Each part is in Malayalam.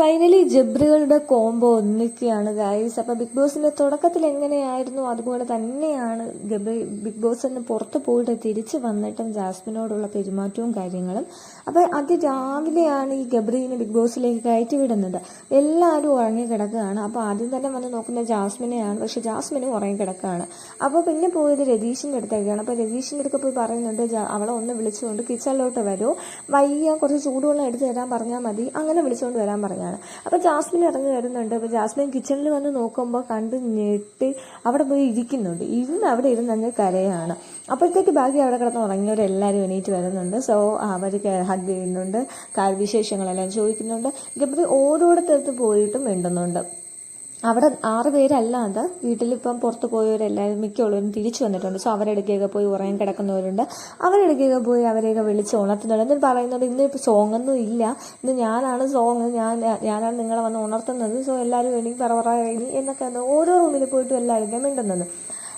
ഫൈനലി ജബ്രികളുടെ കോംബോ ഒന്നിക്കുകയാണ് ഗായ്സ് അപ്പോൾ ബിഗ് ബോസിന്റെ തുടക്കത്തിൽ എങ്ങനെയായിരുന്നു? അതുപോലെ തന്നെയാണ് ഗബ്രി ബിഗ് ബോസിന് പുറത്ത് പോയിട്ട് തിരിച്ച് വന്നിട്ടും ജാസ്മിനോടുള്ള പെരുമാറ്റവും കാര്യങ്ങളും. അപ്പം അതി രാവിലെയാണ് ഈ ഗബ്രീനെ ബിഗ് ബോസിലേക്ക് കയറ്റി വിടുന്നത് എല്ലാവരും ഉറങ്ങിക്കിടക്കുകയാണ് അപ്പോൾ അപ്പൊ ആദ്യം തന്നെ വന്ന് നോക്കുന്ന ജാസ്മിനെയാണ്. പക്ഷേ ജാസ്മിനും ഉറങ്ങിക്കിടക്കുകയാണ് അപ്പോൾ പിന്നെ പോയത് രതീഷിന്റെ അടുത്തേക്കാണ്. അപ്പോൾ രതീഷിന്റെ അടുത്ത് പോയി പറയുന്നുണ്ട് അവളെ ഒന്ന് വിളിച്ചുകൊണ്ട് കിച്ചണിലോട്ട് വരൂ. വയ്യ കുറച്ച് ചൂടുവെള്ളം എടുത്ത് തരാൻ പറഞ്ഞാൽ മതി. അങ്ങനെ വിളിച്ചുകൊണ്ട് വരാൻ പറഞ്ഞാണ് അപ്പോൾ ജാസ്മിൻ ഇറങ്ങി വരുന്നുണ്ട്. അപ്പോൾ ജാസ്മിൻ കിച്ചണിൽ വന്ന് നോക്കുമ്പോൾ കണ്ട് ഞെട്ടി അവിടെ പോയി ഇരിക്കുന്നുണ്ട്. ഇരുന്ന് അവിടെ ഇരുന്ന് അങ്ങ് കരയാണ്. അപ്പോഴത്തേക്ക് ബാക്കി അവിടെ കിടന്ന് ഉറങ്ങിയവരെല്ലാവരും എണീറ്റ് വരുന്നുണ്ട്. സോ അവർ ഹഗ് ചെയ്യുന്നുണ്ട്. കാര്യവിശേഷങ്ങളെല്ലാം ചോദിക്കുന്നുണ്ട്. ഗബ്രി ഓരോരുത്തരത്ത് പോയിട്ടും മിണ്ടുന്നുണ്ട്. അവിടെ ആറ് പേരല്ലാതെ വീട്ടിലിപ്പം പുറത്ത് പോയവരെല്ലാവരും മിക്കുള്ളവരും തിരിച്ചു വന്നിട്ടുണ്ട്. സോ അവരിടയ്ക്കൊക്കെ പോയി ഉറങ്ങി കിടക്കുന്നവരുണ്ട്. അവരിടയ്ക്കൊക്കെ പോയി അവരെയൊക്കെ വിളിച്ച് ഉണർത്തുന്നുണ്ട്. എന്നിട്ട് പറയുന്നുണ്ട് ഇന്ന് ഇപ്പോൾ സോങ് ഒന്നും ഇല്ല. ഇന്ന് ഞാനാണ് സോങ് ഞാൻ ഞാനാണ് നിങ്ങളെ വന്ന് ഉണർത്തുന്നത്. സോ എല്ലാവരും എനിക്ക് പറ പറ കഴിഞ്ഞ് എന്നൊക്കെ ഓരോ റൂമിൽ പോയിട്ടും എല്ലാവരും മിണ്ടുന്നത്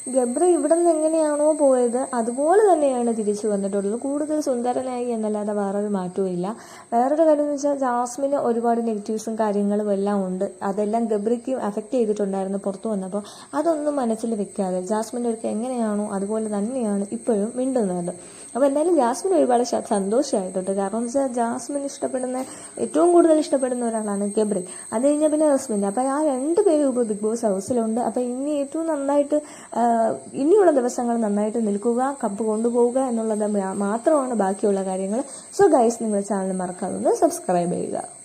ഗബ്ര ഇവിടെ നിന്ന് എങ്ങനെയാണോ പോയത് അതുപോലെ തന്നെയാണ് തിരിച്ചു വന്നിട്ടുള്ളത്. കൂടുതൽ സുന്ദരനായി എന്നല്ലാതെ വേറൊരു മാറ്റവും ഇല്ല. വേറൊരു കാര്യം എന്ന് വെച്ചാൽ ജാസ്മിന് ഒരുപാട് നെഗറ്റീവ്സും കാര്യങ്ങളും എല്ലാം ഉണ്ട്. അതെല്ലാം ഗബ്രിക്ക് അഫക്റ്റ് ചെയ്തിട്ടുണ്ടായിരുന്നു പുറത്തു വന്നപ്പോൾ അതൊന്നും മനസ്സിൽ വെക്കാതെ ജാസ്മിന്റെ അടുത്ത് എങ്ങനെയാണോ അതുപോലെ തന്നെയാണ് ഇപ്പോഴും മിണ്ടുന്നത്. അപ്പോൾ എന്തായാലും ജാസ്മിൻ ഒരുപാട് സന്തോഷമായിട്ടുണ്ട്. കാരണം എന്ന് വെച്ചാൽ ജാസ്മിൻ ഇഷ്ടപ്പെടുന്ന ഏറ്റവും കൂടുതൽ ഇഷ്ടപ്പെടുന്ന ഒരാളാണ് ഗബ്രി. അത് കഴിഞ്ഞാൽ പിന്നെ റസ്മിൻ അപ്പോൾ ആ രണ്ട് പേരും ഇപ്പോൾ ബിഗ് ബോസ് ഹൗസിലുണ്ട്. അപ്പോൾ ഇനി ഏറ്റവും നന്നായിട്ട് ഇനിയുള്ള ദിവസങ്ങൾ നന്നായിട്ട് നിൽക്കുക കപ്പ് കൊണ്ടുപോവുക എന്നുള്ളത് മാത്രമാണ് ബാക്കിയുള്ള കാര്യങ്ങൾ. സോ ഗൈസ് നിങ്ങൾ ചാനൽ മറക്കാതെ സബ്സ്ക്രൈബ് ചെയ്യുക.